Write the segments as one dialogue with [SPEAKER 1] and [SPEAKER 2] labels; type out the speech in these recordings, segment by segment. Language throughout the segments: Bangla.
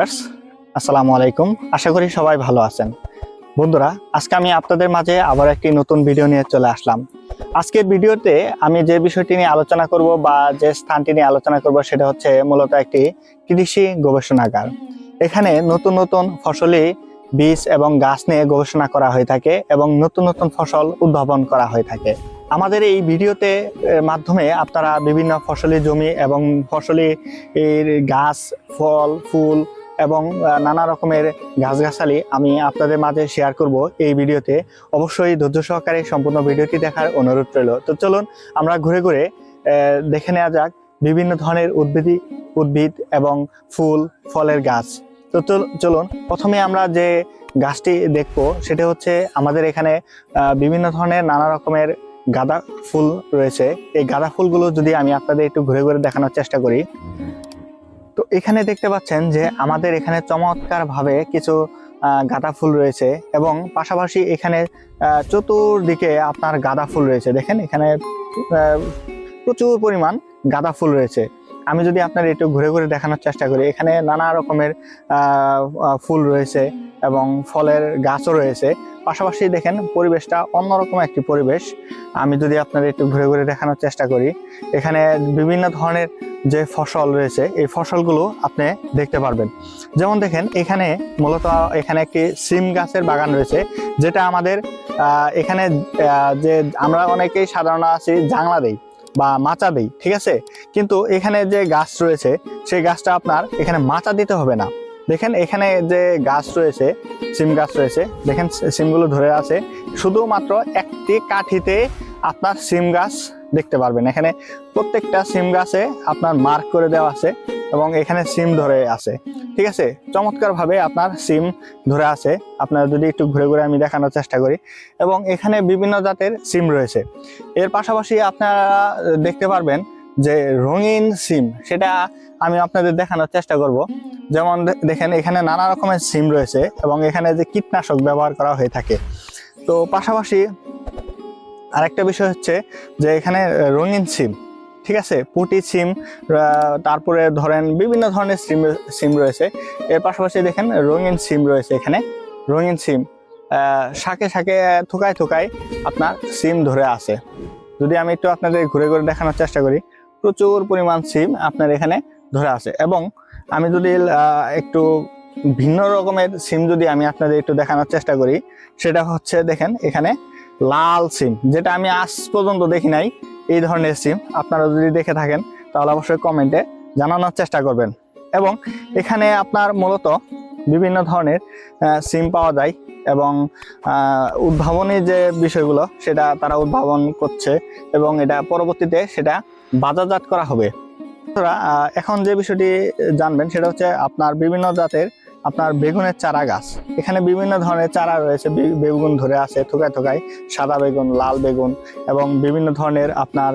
[SPEAKER 1] ভিউয়ার্স, আসসালামু আলাইকুম। আশা করি সবাই ভালো আছেন। বন্ধুরা আজকে আমি আপনাদের মাঝে আবার একটি নতুন ভিডিও নিয়ে চলে আসলাম। আজকের ভিডিওতে আমি যে বিষয়টি নিয়ে আলোচনা করব বা যে স্থানটি নিয়ে আলোচনা করব সেটা হচ্ছে মূলত একটি কৃষি গবেষণাগার। এখানে নতুন নতুন ফসলি বীজ এবং গাছ নিয়ে গবেষণা করা হয়ে থাকে এবং নতুন নতুন ফসল উদ্ভাবন করা হয়ে থাকে। আমাদের এই ভিডিওতে মাধ্যমে আপনারা বিভিন্ন ফসলি জমি এবং ফসলি গাছ ফল ফুল এবং নানা রকমের গাছগাছালি আমি আপনাদের মাঝে শেয়ার করব এই ভিডিওতে। অবশ্যই ধৈর্য সহকারে সম্পূর্ণ ভিডিওটি দেখার অনুরোধ রইল। তো চলুন আমরা ঘুরে ঘুরে দেখে নেওয়া যাক বিভিন্ন ধরনের উদ্ভিদি, উদ্ভিদ এবং ফুল, ফলের গাছ। তো চল- চলুন প্রথমে আমরা যে গাছটি দেখব সেটা হচ্ছে আমাদের এখানে বিভিন্ন ধরনের নানা রকমের গাঁদা ফুল রয়েছে। এই গাঁদা ফুলগুলো যদি আমি আপনাদের একটু ঘুরে ঘুরে দেখানোর চেষ্টা করি। তো এখানে দেখতে পাচ্ছেন যে আমাদের এখানে চমৎকার ভাবে কিছু গাঁদা ফুল রয়েছে এবং পাশাপাশি এখানে চতুর্দিকে আপনার গাঁদা ফুল রয়েছে। দেখেন এখানে প্রচুর পরিমাণ গাঁদা ফুল রয়েছে। আমি যদি আপনার একটু ঘুরে ঘুরে দেখানোর চেষ্টা করি এখানে নানা রকমের ফুল রয়েছে এবং ফলের গাছও রয়েছে। পাশাপাশি দেখেন পরিবেশটা অন্যরকম একটি পরিবেশ। আমি যদি আপনার একটু ঘুরে ঘুরে দেখানোর চেষ্টা করি এখানে বিভিন্ন ধরনের যে ফসল রয়েছে, এই ফসলগুলো আপনি দেখতে পারবেন। যেমন দেখেন, এখানে মূলত এখানে একটি সিম গাছের বাগান রয়েছে, যেটা আমাদের এখানে যে আমরা অনেকেই সাধারণ আছি, জাংলা দেই বা মাচা দেই, ঠিক আছে? কিন্তু এখানে যে গাছ রয়েছে, সেই গাছটা আপনার এখানে মাচা দিতে হবে না। দেখেন, এখানে যে গাছ রয়েছে, সিম গাছ রয়েছে, দেখেন সিমগুলো ধরে আছে। শুধুমাত্র একটি কাঠিতে আপনার সিম গাছ দেখতে পারবেন। এখানে প্রত্যেকটা সিম গাছে আপনার মার্ক করে দেওয়া আছে এবং এখানে সিম ধরে আছে। ঠিক আছে? চমৎকার ভাবে আপনার সিম ধরে আছে। আপনারা যদি একটু ঘুরে ঘুরে আমি দেখানোর চেষ্টা করি। এবং এখানে বিভিন্ন জাতের সিম রয়েছে। এর পাশাপাশি আপনারা দেখতে পারবেন যে রঙিন সিম, সেটা আমি আপনাদের দেখানোর চেষ্টা করব। যেমন দেখেন, এখানে নানা রকমের সিম রয়েছে এবং এখানে যে কীটনাশক ব্যবহার করা হয়ে থাকে। তো পাশাপাশি আরেকটা বিষয় হচ্ছে যে এখানে রঙিন সিম ঠিক আছে? পুটি সিম তারপরে ধরেন বিভিন্ন ধরনের সিম সিম রয়েছে। এর পাশাপাশি দেখেন রঙিন সিম রয়েছে এখানে। রঙিন সিম শাকে শাকে থোকায় থোকায় আপনার সিম ধরে আছে। যদি আমি একটু আপনাদের ঘুরে ঘুরে দেখানোর চেষ্টা করি, প্রচুর পরিমাণ সিম আপনার এখানে ধরে আছে। এবং আমি যদি একটু ভিন্ন রকমের সিম যদি আমি আপনাদের একটু দেখানোর চেষ্টা করি, সেটা হচ্ছে দেখেন এখানে লাল সিম, যেটা আমি আজ পর্যন্ত দেখি নাই, এই ধরনের সিম। আপনারা যদি দেখে থাকেন, তাহলে অবশ্যই কমেন্টে জানানোর চেষ্টা করবেন। এবং এখানে আপনার মূলত বিভিন্ন ধরনের সিম পাওয়া যায় এবং উদ্ভাবনী যে বিষয়গুলো, সেটা তারা উদ্ভাবন করছে এবং এটা পরবর্তীতে সেটা বাজারজাত করা হবে। এখন যে বিষয়টি জানবেন, সেটা হচ্ছে আপনার বিভিন্ন জাতের আপনার বেগুনের চারা গাছ। এখানে বিভিন্ন ধরনের চারা রয়েছে বেগুন ধরে আছে, থোকায় থোকায়। সাদা বেগুন, লাল বেগুন এবং বিভিন্ন ধরনের আপনার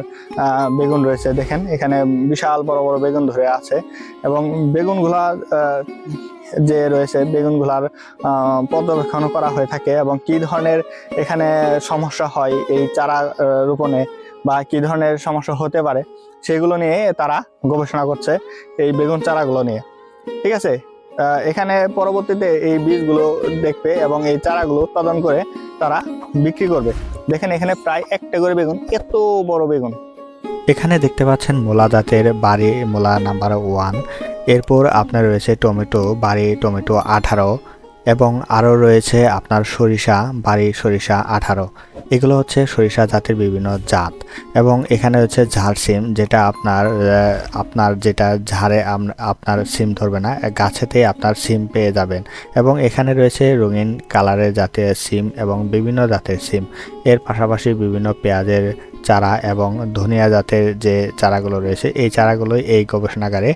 [SPEAKER 1] বেগুন রয়েছে, দেখেন। এখানে বিশাল বড় বড় বেগুন ধরে আছে এবং বেগুনগুলা যে রয়েছে, বেগুনগুলার পর্যবেক্ষণ করা হয়ে থাকে এবং কি ধরনের এখানে সমস্যা হয় এই চারা রোপণে বা কি ধরনের সমস্যা হতে পারে, সেগুলো নিয়ে তারা গবেষণা করছে এই বেগুন চারাগুলো নিয়ে। ঠিক আছে? এখানে পরবর্তীতে এই বীজগুলো দেখবে এবং এই চারাগুলো উৎপাদন করে তারা বিক্রি করবে। দেখেন এখানে প্রায় একটা করে বেগুন, এত বড় বেগুন।
[SPEAKER 2] এখানে দেখতে পাচ্ছেন মোলা জাতের বাড়ি, মোলা নাম্বার ওয়ান। এরপর আপনার রয়েছে টমেটো, বাড়ি টমেটো আঠারো। এবং আরও রয়েছে আপনার সরিষা বাড়ি সরিষা আঠারো। এগুলো হচ্ছে সরিষা জাতের বিভিন্ন জাত এবং এখানে হচ্ছে ঝাড় সিম যেটা আপনার আপনার যেটা ঝাড়ে আপনার সিম ধরবে না, গাছেতেই আপনার সিম পেয়ে যাবেন এবং এখানে রয়েছে রঙিন কালারের জাতের সিম এবং বিভিন্ন জাতের সিম। এর পাশাপাশি বিভিন্ন পেঁয়াজের চারা এবং ধনিয়া জাতের যে চারাগুলো রয়েছে, এই চারাগুলোই এই গবেষণাগারে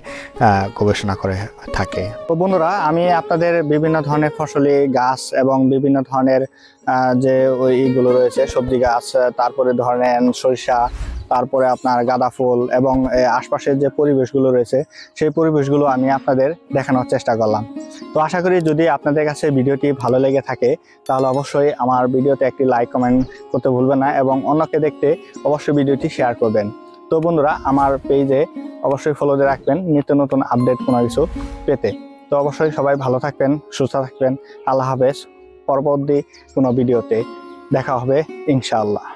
[SPEAKER 2] গবেষণা করে থাকে।
[SPEAKER 1] তো বন্ধুরা, আমি আপনাদের বিভিন্ন ধরনের ফসলি, গাছ এবং বিভিন্ন ধরনের যে ওইগুলো রয়েছে, সবজি গাছ, তারপরে ধরেন সরিষা তারপরে আপনার গাঁদা ফুল এবং আশপাশের যে পরিবেশগুলো রয়েছে, সেই পরিবেশগুলো আমি আপনাদের দেখানোর চেষ্টা করলাম। তো আশা করি যদি আপনাদের কাছে ভিডিওটি ভালো লেগে থাকে, তাহলে অবশ্যই আমার ভিডিওতে একটি লাইক, কমেন্ট করতে ভুলবেন না এবং অন্যকে দেখতে অবশ্যই ভিডিওটি শেয়ার করবেন। তো বন্ধুরা, আমার পেজে অবশ্যই ফলো দিয়ে রাখবেন, নিত্য নতুন আপডেট কোনো কিছু পেতে। তো অবশ্যই সবাই ভালো থাকবেন, সুস্থ থাকবেন। আল্লাহ হাফেজ। পরবর্তী কোনো ভিডিওতে দেখা হবে, ইনশাআল্লাহ।